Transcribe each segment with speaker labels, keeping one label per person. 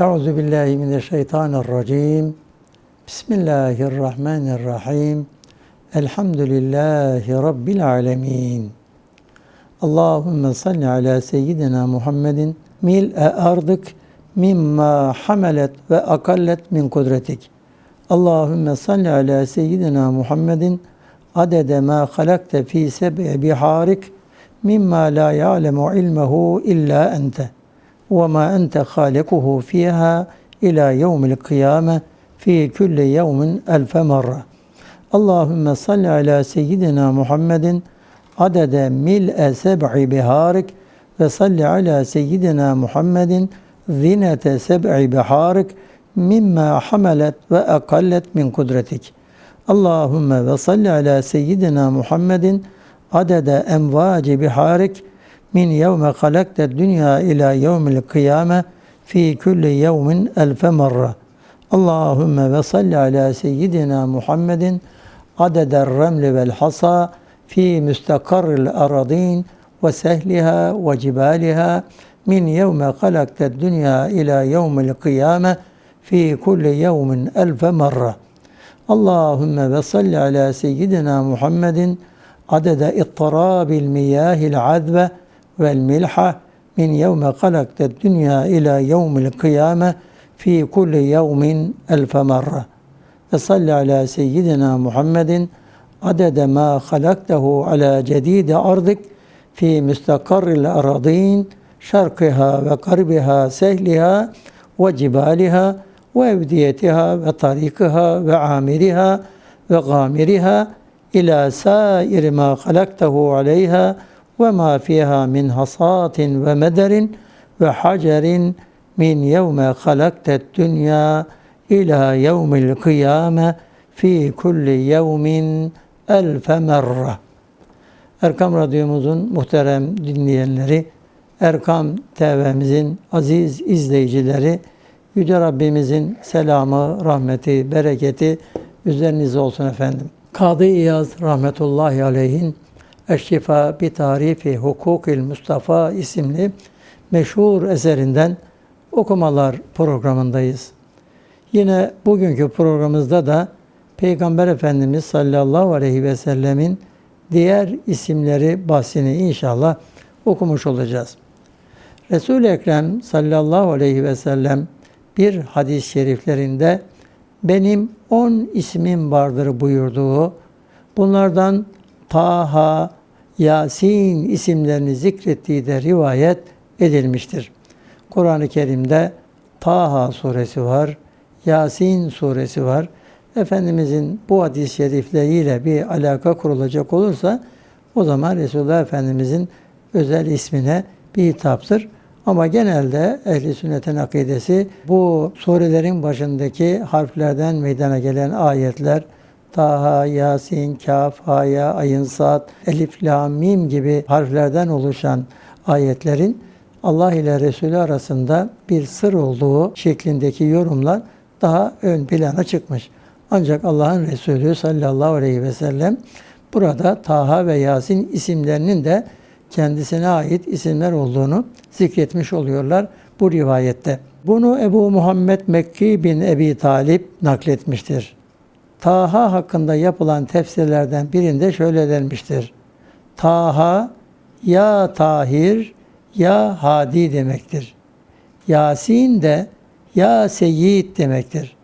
Speaker 1: Euzu billahi mineşşeytanirracim. Bismillahirrahmanirrahim. Elhamdülillahi rabbil alamin. Allahümme salli ala seyyidina Muhammedin mil'e ardık mimma hamelet ve akallet min kudretik. Allahümme salli ala seyyidina Muhammedin adede ma halakte fi seb'i biharik mimma la ya'lemu ilmehu illa ente ve ma ente halikuhu fiha ila yevmil kıyame fi kulli yevmin elfe marra. Allahümme salli ala seyyidina Muhammedin adede mil'e seb'i biharik ve salli ala seyyidina Muhammedin zinete seb'i biharik mimma hamelet ve akallet min kudretik. Allahümme ve salli ala seyyidina Muhammedin adede emvaci biharik min yevme halakte dünya ila yevmil kıyame fi kulli yevmin elfe marra. Allahümme ve salli ala seyyidina Muhammedin adeder remli vel hasa fi müstakarril aradin ve sehliha ve cibaliha min yevme halakte dünya ila yevmil kıyame fi kulli yevmin elfe marra. Allahümme ve salli ala seyyidina Muhammedin adede ittirabil miyahil azbe vel milha min yevme halakte dünya ila yevmil kıyame fi kulli yevmin elfe marra. Ve salli ala seyyidina Muhammedin adede ma halaktehu ala cedide ardık fi müstakarril aradin şarkıha ve garbiha sehliha ve ma fiha min hasatin ve mederin ve hacerin min yevme halaktet dünya ila yevmil kıyame fi kulli yevmin elfe merre. Erkam Radyomuzun muhterem dinleyenleri, Erkam TV'mizin aziz izleyicileri, Yüce Rabbimizin selamı, rahmeti, bereketi üzerinize olsun efendim. Kadı İyaz rahmetullahi aleyhin Eşşifa bi tarifi hukukil Mustafa isimli meşhur eserinden okumalar programındayız. Yine bugünkü programımızda da Peygamber Efendimiz sallallahu aleyhi ve sellemin diğer isimleri bahsini inşallah okumuş olacağız. Resul-i Ekrem sallallahu aleyhi ve sellem bir hadis-i şeriflerinde benim on ismim vardır buyurduğu, bunlardan Taha, Yasin isimlerini zikrettiği de rivayet edilmiştir. Kur'an-ı Kerim'de Taha suresi var, Yasin suresi var. Efendimizin bu hadis-i şerifleriyle bir alaka kurulacak olursa o zaman Resulullah Efendimizin özel ismine bir hitaptır. Ama genelde ehli sünnetin akidesi bu surelerin başındaki harflerden meydana gelen ayetler Taha, Yasin, Kaf, Haya, Ayın, Sad, Elif, La, Mim gibi harflerden oluşan ayetlerin Allah ile Resulü arasında bir sır olduğu şeklindeki yorumlar daha ön plana çıkmış. Ancak Allah'ın Resulü sallallahu aleyhi ve sellem burada Taha ve Yasin isimlerinin de kendisine ait isimler olduğunu zikretmiş oluyorlar bu rivayette. Bunu Ebu Muhammed Mekki bin Ebi Talip nakletmiştir. Taha hakkında yapılan tefsirlerden birinde şöyle denmiştir. Taha ya tahir ya hadi demektir. Yasin de ya seyyid demektir.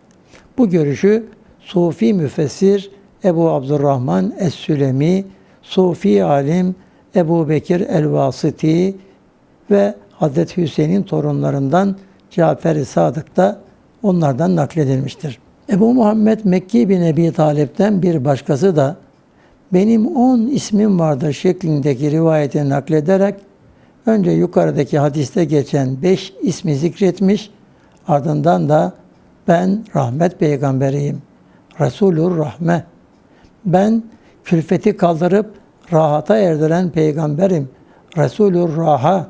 Speaker 1: Bu görüşü Sufi müfessir Ebu Abdurrahman Es-Sülemi, Sufi alim Ebu Bekir El-Vasiti ve Hazreti Hüseyin'in torunlarından Cafer-i Sadık da onlardan nakledilmiştir. Ebu Muhammed Mekki bin Ebi Talip'ten bir başkası da benim on ismim vardır şeklindeki rivayeti naklederek önce yukarıdaki hadiste geçen beş ismi zikretmiş, ardından da ben rahmet peygamberiyim, Resulur Rahme, ben külfeti kaldırıp rahata erdiren peygamberim, Resulur Raha,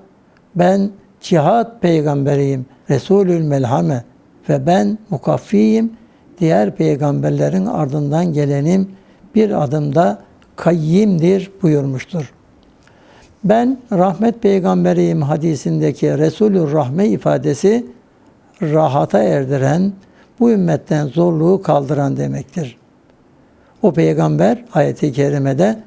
Speaker 1: ben cihat peygamberiyim, Resulül Melhame ve ben mukaffiyim, diğer peygamberlerin ardından gelenim bir adımda kayyimdir buyurmuştur. Ben rahmet peygamberiyim hadisindeki Resulü Rahme ifadesi rahata erdiren, bu ümmetten zorluğu kaldıran demektir. O peygamber ayeti kerimede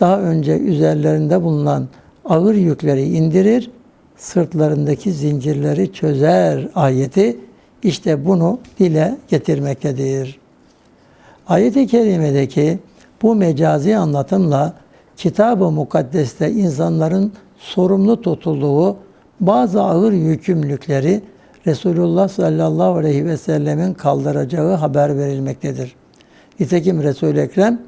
Speaker 1: daha önce üzerlerinde bulunan ağır yükleri indirir, sırtlarındaki zincirleri çözer ayeti işte bunu dile getirmektedir. Ayet-i kerimedeki bu mecazi anlatımla Kitab-ı Mukaddes'te insanların sorumlu tutulduğu bazı ağır yükümlülükleri Resulullah sallallahu aleyhi ve sellemin kaldıracağı haber verilmektedir. Nitekim Resul-i Ekrem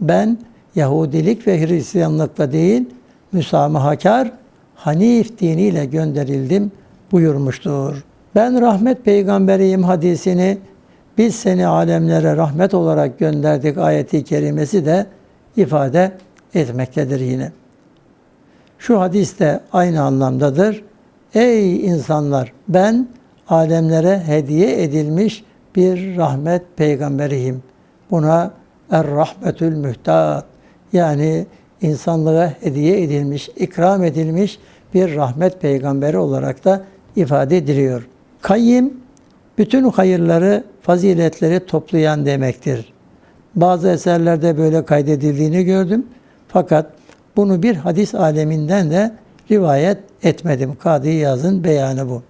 Speaker 1: ben Yahudilik ve Hristiyanlıkla değil müsamahakar Hanif diniyle gönderildim buyurmuştur. Ben rahmet peygamberiyim hadisini biz seni alemlere rahmet olarak gönderdik ayeti kerimesi de ifade etmektedir yine. Şu hadis de aynı anlamdadır. Ey insanlar ben alemlere hediye edilmiş bir rahmet peygamberiyim. Buna er-rahmetül mühtat yani insanlığa hediye edilmiş, ikram edilmiş bir rahmet peygamberi olarak da ifade ediliyor. Kayyim bütün hayırları, faziletleri toplayan demektir. Bazı eserlerde böyle kaydedildiğini gördüm. Fakat bunu bir hadis aleminden de rivayet etmedim. Kadı Yaz'ın beyanı bu.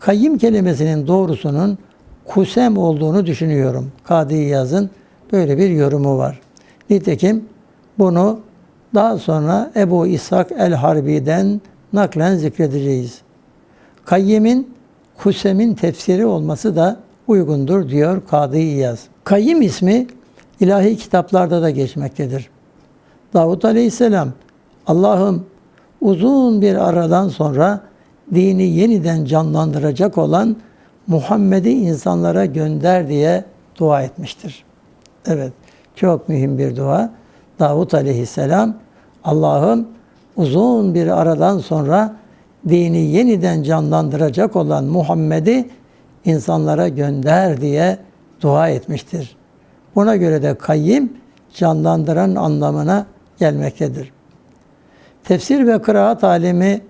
Speaker 1: Kayyim kelimesinin doğrusunun kusem olduğunu düşünüyorum. Kadı Yaz'ın böyle bir yorumu var. Nitekim bunu daha sonra Ebu İshak el-Harbi'den naklen zikredeceğiz. Kayyim'in Kusem'in tefsiri olması da uygundur diyor Kadı İyaz. Kayyim ismi ilahi kitaplarda da geçmektedir. Davut Aleyhisselam Allah'ım uzun bir aradan sonra dini yeniden canlandıracak olan Muhammed'i insanlara gönder diye dua etmiştir. Evet, çok mühim bir dua. Davut Aleyhisselam Allah'ım uzun bir aradan sonra dini yeniden canlandıracak olan Muhammed'i insanlara gönder diye dua etmiştir. Buna göre de kayyim canlandıran anlamına gelmektedir. Tefsir ve kıraat alemi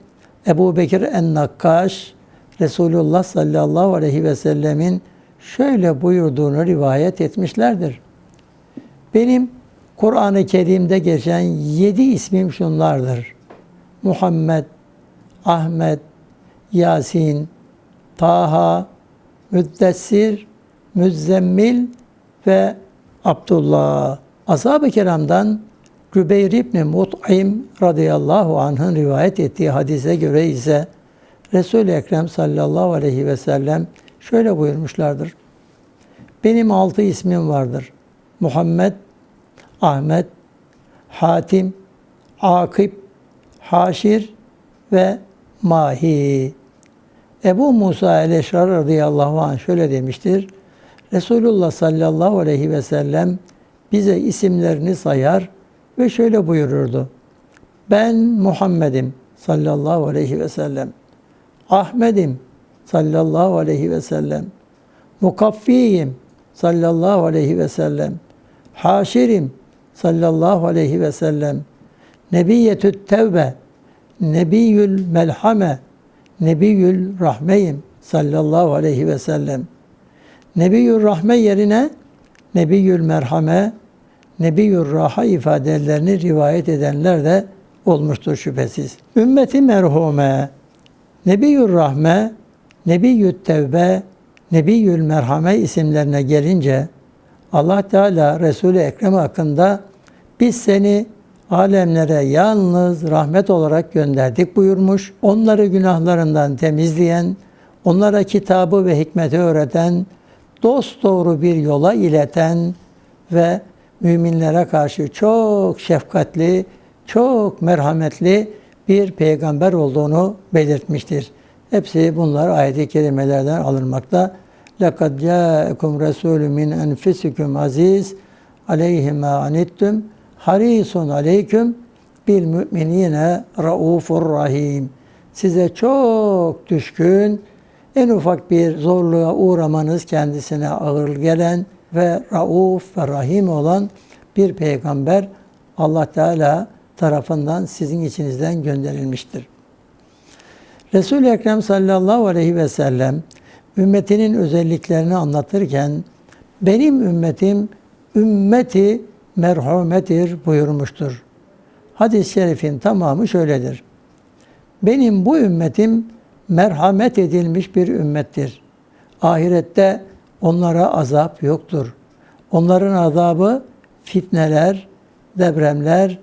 Speaker 1: Ebu Bekir en-Nakkaş, Resulullah sallallahu aleyhi ve sellemin şöyle buyurduğunu rivayet etmişlerdir. Benim Kur'an-ı Kerim'de geçen yedi ismim şunlardır. Muhammed, Ahmet, Yasin, Taha, Müddessir, Müzzemmil ve Abdullah. Ashab-ı kiramdan Rübeyr İbni Mut'im radıyallahu anh'ın rivayet ettiği hadise göre ise Resul-i Ekrem sallallahu aleyhi ve sellem şöyle buyurmuşlardır. Benim altı ismim vardır. Muhammed, Ahmet, Hatim, Akip, Haşir ve Mahi. Ebu Musa el-Eşrar radıyallahu anh şöyle demiştir. Resulullah sallallahu aleyhi ve sellem bize isimlerini sayar ve şöyle buyururdu. Ben Muhammed'im sallallahu aleyhi ve sellem. Ahmet'im sallallahu aleyhi ve sellem. Mukaffiyim sallallahu aleyhi ve sellem. Haşirim sallallahu aleyhi ve sellem. Nebiyyetü tevbe, Nebiyyül melhame, Nebiyyül rahmeyim sallallahu aleyhi ve sellem. Nebiyyül rahme yerine Nebiyyül merhame, Nebiyyül raha ifadelerini rivayet edenler de olmuştur şüphesiz. Ümmeti merhume, Nebiyyül rahme, Nebiyyül tevbe, Nebiyyül merhame isimlerine gelince Allah Teala Resul-i Ekrem hakkında biz seni alemlere yalnız rahmet olarak gönderdik buyurmuş. Onları günahlarından temizleyen, onlara kitabı ve hikmeti öğreten, dost doğru bir yola ileten ve müminlere karşı çok şefkatli, çok merhametli bir peygamber olduğunu belirtmiştir. Hepsi bunlar ayet-i kerimelerden alınmakta. لَقَدْ جَاءَكُمْ رَسُولٌ مِنْ أَنْفِسِكُمْ aziz aleyhi ma anittum harisun aleyküm bil müminine raufur rahim. Size çok düşkün, en ufak bir zorluğa uğramanız kendisine ağır gelen ve rauf ve rahim olan bir peygamber Allah Teala tarafından sizin içinizden gönderilmiştir. Resul-i Ekrem sallallahu aleyhi ve sellem ümmetinin özelliklerini anlatırken benim ümmetim ümmeti merhametir buyurmuştur. Hadis-i şerifin tamamı şöyledir. Benim bu ümmetim merhamet edilmiş bir ümmettir. Ahirette onlara azap yoktur. Onların azabı fitneler, depremler,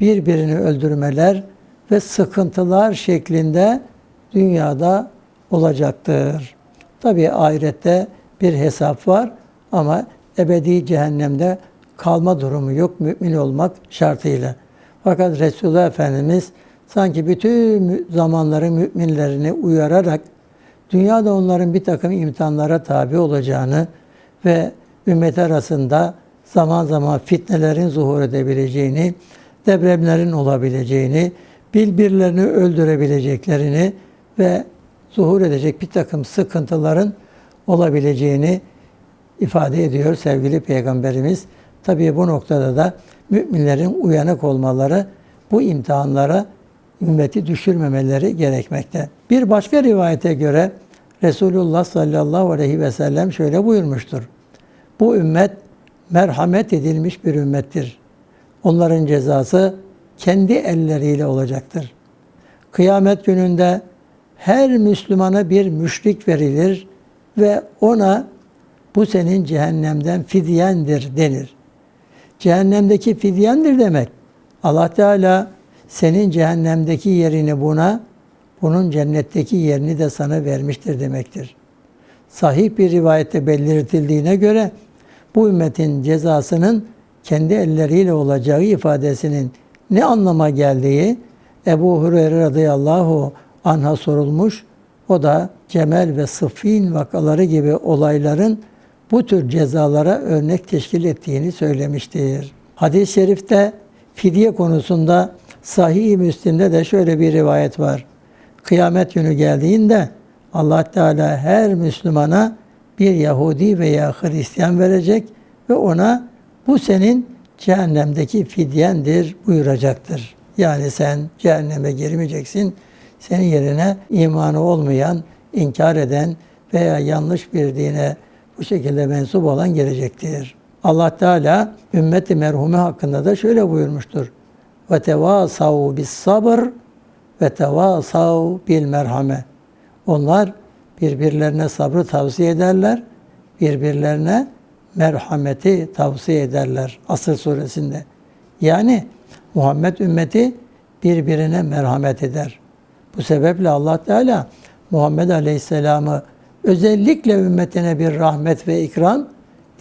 Speaker 1: birbirini öldürmeler ve sıkıntılar şeklinde dünyada olacaktır. Tabi ahirette bir hesap var ama ebedi cehennemde kalma durumu yok mümin olmak şartıyla. Fakat Resulullah Efendimiz sanki bütün zamanların müminlerini uyararak dünyada onların bir takım imtihanlara tabi olacağını ve ümmet arasında zaman zaman fitnelerin zuhur edebileceğini, depremlerin olabileceğini, birbirlerini öldürebileceklerini ve zuhur edecek bir takım sıkıntıların olabileceğini ifade ediyor sevgili Peygamberimiz. Tabii bu noktada da müminlerin uyanık olmaları, bu imtihanlara ümmeti düşürmemeleri gerekmekte. Bir başka rivayete göre Resulullah sallallahu aleyhi ve sellem şöyle buyurmuştur. Bu ümmet merhamet edilmiş bir ümmettir. Onların cezası kendi elleriyle olacaktır. Kıyamet gününde her Müslümana bir müşrik verilir ve ona bu senin cehennemden fidyendir denir. Cehennemdeki fidyendir demek. Allah Teala senin cehennemdeki yerini buna, bunun cennetteki yerini de sana vermiştir demektir. Sahih bir rivayette belirtildiğine göre bu ümmetin cezasının kendi elleriyle olacağı ifadesinin ne anlama geldiği Ebu Hureyre radıyallahu anha sorulmuş. O da Cemel ve Sıffin vakaları gibi olayların bu tür cezalara örnek teşkil ettiğini söylemiştir. Hadis-i şerifte fidye konusunda Sahih-i Müslim'de de şöyle bir rivayet var. Kıyamet günü geldiğinde Allah Teala her Müslümana bir Yahudi veya Hristiyan verecek ve ona bu senin cehennemdeki fidyendir buyuracaktır. Yani sen cehenneme girmeyeceksin. Senin yerine imanı olmayan, inkar eden veya yanlış bir dine bu şekilde mensup olan gelecektir. Allah Teala ümmeti merhume hakkında da şöyle buyurmuştur. Ve tevasav bis sabır ve tevasav bil merhame. Onlar birbirlerine sabrı tavsiye ederler, birbirlerine merhameti tavsiye ederler Asır suresinde. Yani Muhammed ümmeti birbirine merhamet eder. Bu sebeple Allah Teala Muhammed Aleyhisselam'ı özellikle ümmetine bir rahmet ve ikram,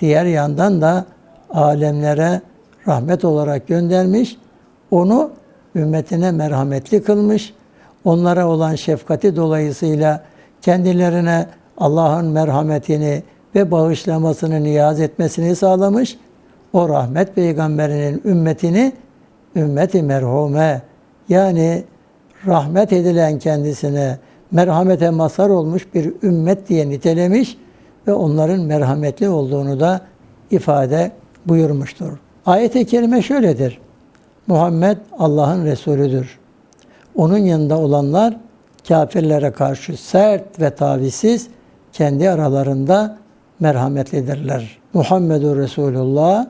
Speaker 1: diğer yandan da alemlere rahmet olarak göndermiş. Onu ümmetine merhametli kılmış. Onlara olan şefkati dolayısıyla kendilerine Allah'ın merhametini ve bağışlamasını niyaz etmesini sağlamış. O rahmet peygamberinin ümmetini ümmeti merhume yani rahmet edilen kendisine merhamete mazhar olmuş bir ümmet diye nitelemiş ve onların merhametli olduğunu da ifade buyurmuştur. Ayet-i kerime şöyledir. Muhammed Allah'ın Resulüdür. Onun yanında olanlar kafirlere karşı sert ve tavizsiz kendi aralarında merhametlidirler. Muhammedur Resulullah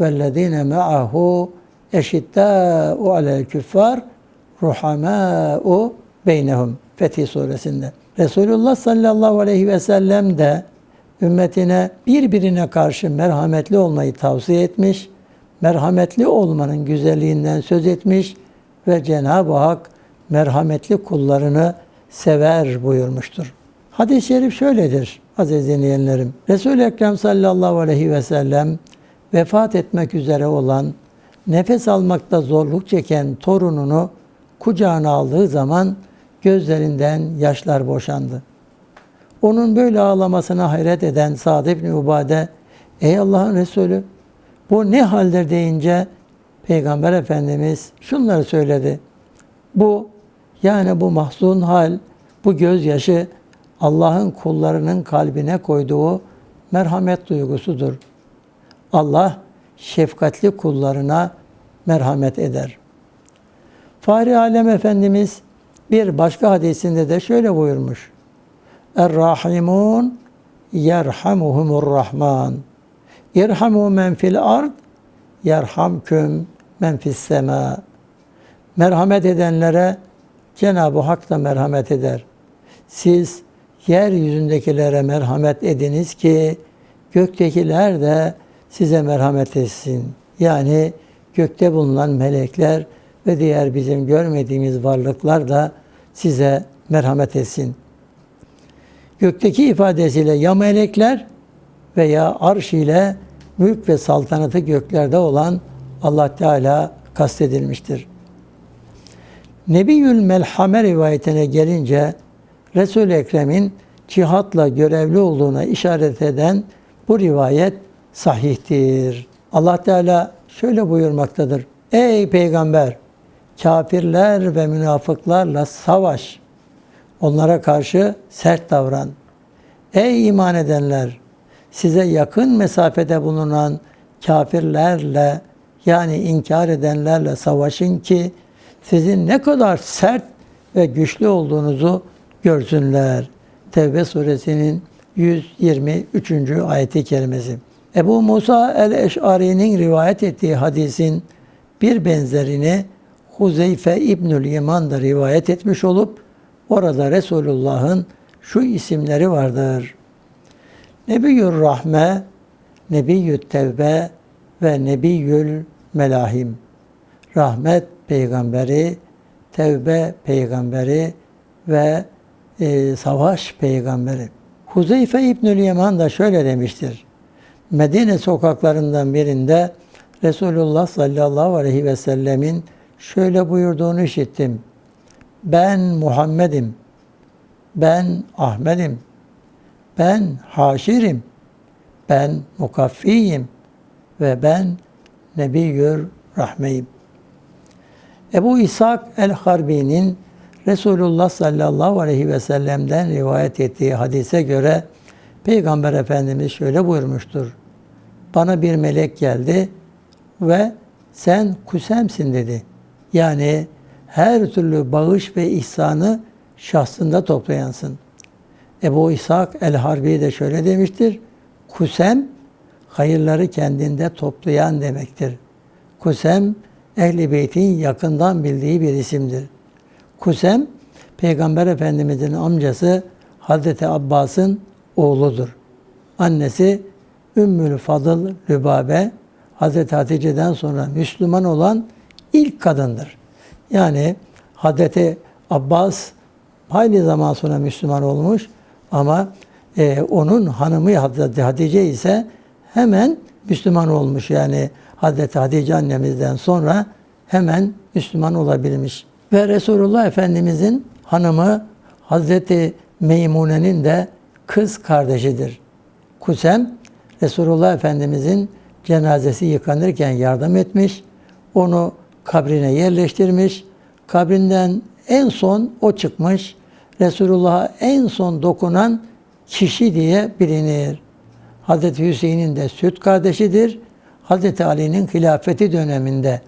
Speaker 1: vellezine me'ahu eşittâ'u alel küffar ruhamâ'u beynehum. Fetih suresinde. Resulullah sallallahu aleyhi ve sellem de ümmetine birbirine karşı merhametli olmayı tavsiye etmiş, merhametli olmanın güzelliğinden söz etmiş ve Cenab-ı Hak merhametli kullarını sever buyurmuştur. Hadis-i şerif şöyledir aziz dinleyenlerim. Resul-i Ekrem sallallahu aleyhi ve sellem vefat etmek üzere olan, nefes almakta zorluk çeken torununu kucağına aldığı zaman gözlerinden yaşlar boşandı. Onun böyle ağlamasına hayret eden Sa'd ibn Ubade, ey Allah'ın Resulü bu ne haldir deyince Peygamber Efendimiz şunları söyledi. Bu yani bu mahzun hal, bu gözyaşı Allah'ın kullarının kalbine koyduğu merhamet duygusudur. Allah şefkatli kullarına merhamet eder. Fahri Alem Efendimiz bir başka hadisinde de şöyle buyurmuş. Er-Rahimun yerhamuhumur Rahman. İrhamu men fil ard yerhamküm men fis sema. Merhamet edenlere Cenab-ı Hak da merhamet eder. Siz yeryüzündekilere merhamet ediniz ki göktekiler de size merhamet etsin. Yani gökte bulunan melekler ve diğer bizim görmediğimiz varlıklar da size merhamet etsin. Gökteki ifadesiyle ya melekler veya arş ile mülk ve saltanatı göklerde olan Allah Teala kastedilmiştir. Nebiyül Melhame rivayetine gelince Resul-i Ekrem'in cihatla görevli olduğuna işaret eden bu rivayet sahihtir. Allah Teala şöyle buyurmaktadır. Ey peygamber kafirler ve münafıklarla savaş. Onlara karşı sert davran. Ey iman edenler size yakın mesafede bulunan kafirlerle yani inkar edenlerle savaşın ki sizin ne kadar sert ve güçlü olduğunuzu görsünler. Tevbe suresinin 123. ayeti kerimesi. Ebu Musa el-Eş'ari'nin rivayet ettiği hadisin bir benzerini Huzeyfe İbnül Yaman da rivayet etmiş olup orada Resulullah'ın şu isimleri vardır. Nebiyyür Rahme, Nebiyyü Tevbe ve Nebiyyül Melahim. Rahmet peygamberi, Tevbe peygamberi ve e, savaş peygamberi. Huzeyfe İbnül Yaman da şöyle demiştir. Medine sokaklarından birinde Resulullah sallallahu aleyhi ve sellemin şöyle buyurduğunu işittim. Ben Muhammed'im. Ben Ahmet'im. Ben Haşir'im. Ben Mukaffiyim. Ve ben Nebiyyür Rahmeyim. Ebu İshak el-Harbi'nin Resulullah sallallahu aleyhi ve sellem'den rivayet ettiği hadise göre Peygamber Efendimiz şöyle buyurmuştur. Bana bir melek geldi ve sen kusemsin dedi. Yani her türlü bağış ve ihsanı şahsında toplayansın. Ebu İshak el-Harbi de şöyle demiştir. Kusem, hayırları kendinde toplayan demektir. Kusem, Ehli Beyt'in yakından bildiği bir isimdir. Kusem, Peygamber Efendimizin amcası Hazreti Abbas'ın oğludur. Annesi Ümmül Fadıl Lübabe, Hazreti Hatice'den sonra Müslüman olan ilk kadındır. Yani Hazreti Abbas hayli zaman sonra Müslüman olmuş ama e, onun hanımı Hazreti Hatice ise hemen Müslüman olmuş. Yani Hazreti Hatice annemizden sonra hemen Müslüman olabilmiş. Ve Resulullah Efendimizin hanımı Hazreti Meymune'nin de kız kardeşidir. Kusem Resulullah Efendimizin cenazesi yıkanırken yardım etmiş. Onu kabrine yerleştirmiş. Kabrinden en son o çıkmış. Resulullah'a en son dokunan kişi diye bilinir. Hazreti Hüseyin'in de süt kardeşidir. Hazreti Ali'nin hilafeti döneminde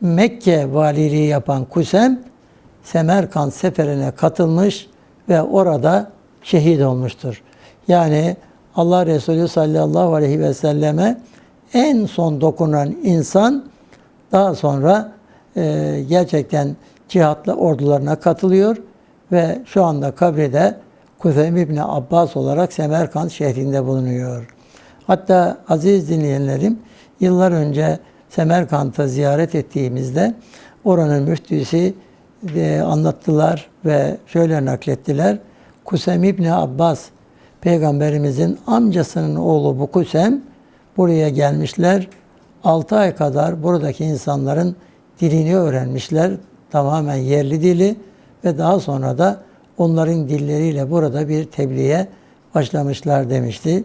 Speaker 1: Mekke valiliği yapan Kusem, Semerkant seferine katılmış ve orada şehit olmuştur. Yani Allah Resulü sallallahu aleyhi ve selleme en son dokunan insan daha sonra e, gerçekten cihatla ordularına katılıyor ve şu anda kabrede Kuzem İbni Abbas olarak Semerkant şehrinde bulunuyor. Hatta aziz dinleyenlerim yıllar önce Semerkant'ı ziyaret ettiğimizde oranın müftüsü e, anlattılar ve şöyle naklettiler. Kusem İbni Abbas peygamberimizin amcasının oğlu bu Kusem buraya gelmişler. 6 ay kadar buradaki insanların dilini öğrenmişler. Tamamen yerli dili ve daha sonra da onların dilleriyle burada bir tebliğe başlamışlar demişti.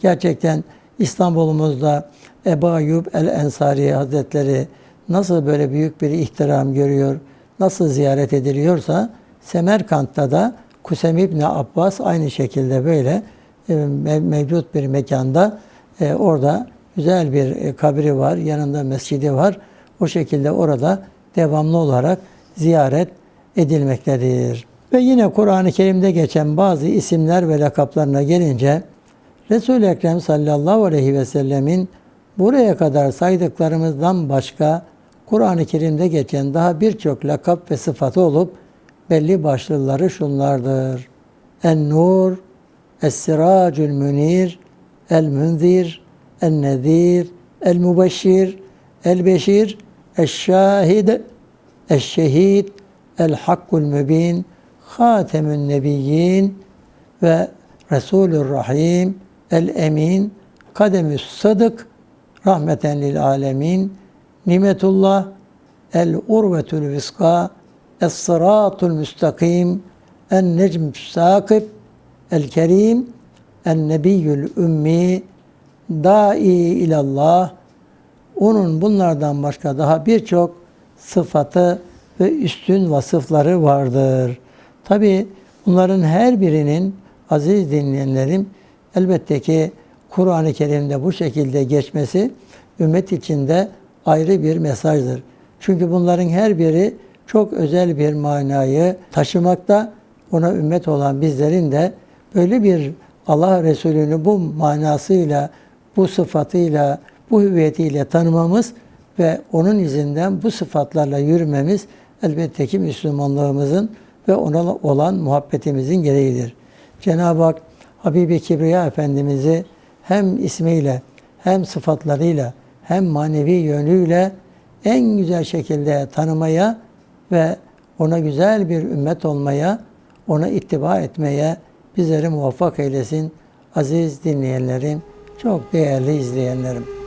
Speaker 1: Gerçekten İstanbul'umuzda Ebu Ayyub el-Ensari Hazretleri nasıl böyle büyük bir ihtiram görüyor, nasıl ziyaret ediliyorsa Semerkant'ta da Kusem İbni Abbas aynı şekilde böyle e, mevcut bir mekanda e, orada güzel bir e, kabri var, yanında mescidi var. O şekilde orada devamlı olarak ziyaret edilmektedir. Ve yine Kur'an-ı Kerim'de geçen bazı isimler ve lakaplarına gelince Resul-i Ekrem sallallahu aleyhi ve sellemin buraya kadar saydıklarımızdan başka Kur'an-ı Kerim'de geçen daha birçok lakap ve sıfatı olup belli başlıları şunlardır. En-Nur, Es-Siracül Münir, El-Münzir, El-Nezir, El-Mubeşşir, El-Beşir, Eş-Şahid, Eş-Şehid, El-Hakkul Mübin, Hatemün Nebiyyin ve Resulür Rahim, El-Emin, Kademüs Sadık, Rahmeten lil Alemin, Nimetullah, El-Urvetül Viska, Es-Sıratul Müstakim, En-Necm Sakib, El-Kerim, En-Nebiyyül Ümmi, Dai ilallah, onun bunlardan başka daha birçok sıfatı ve üstün vasıfları vardır. Tabi bunların her birinin aziz dinleyenlerim elbette ki Kur'an-ı Kerim'de bu şekilde geçmesi ümmet içinde ayrı bir mesajdır. Çünkü bunların her biri çok özel bir manayı taşımakta. Ona ümmet olan bizlerin de böyle bir Allah Resulü'nü bu manasıyla, bu sıfatıyla, bu hüviyetiyle tanımamız ve onun izinden bu sıfatlarla yürümemiz elbette ki Müslümanlığımızın ve ona olan muhabbetimizin gereğidir. Cenab-ı Hak Habibi Kibriya Efendimiz'i hem ismiyle hem sıfatlarıyla hem manevi yönüyle en güzel şekilde tanımaya ve ona güzel bir ümmet olmaya, ona ittiba etmeye bizleri muvaffak eylesin. Aziz dinleyenlerim, çok değerli izleyenlerim.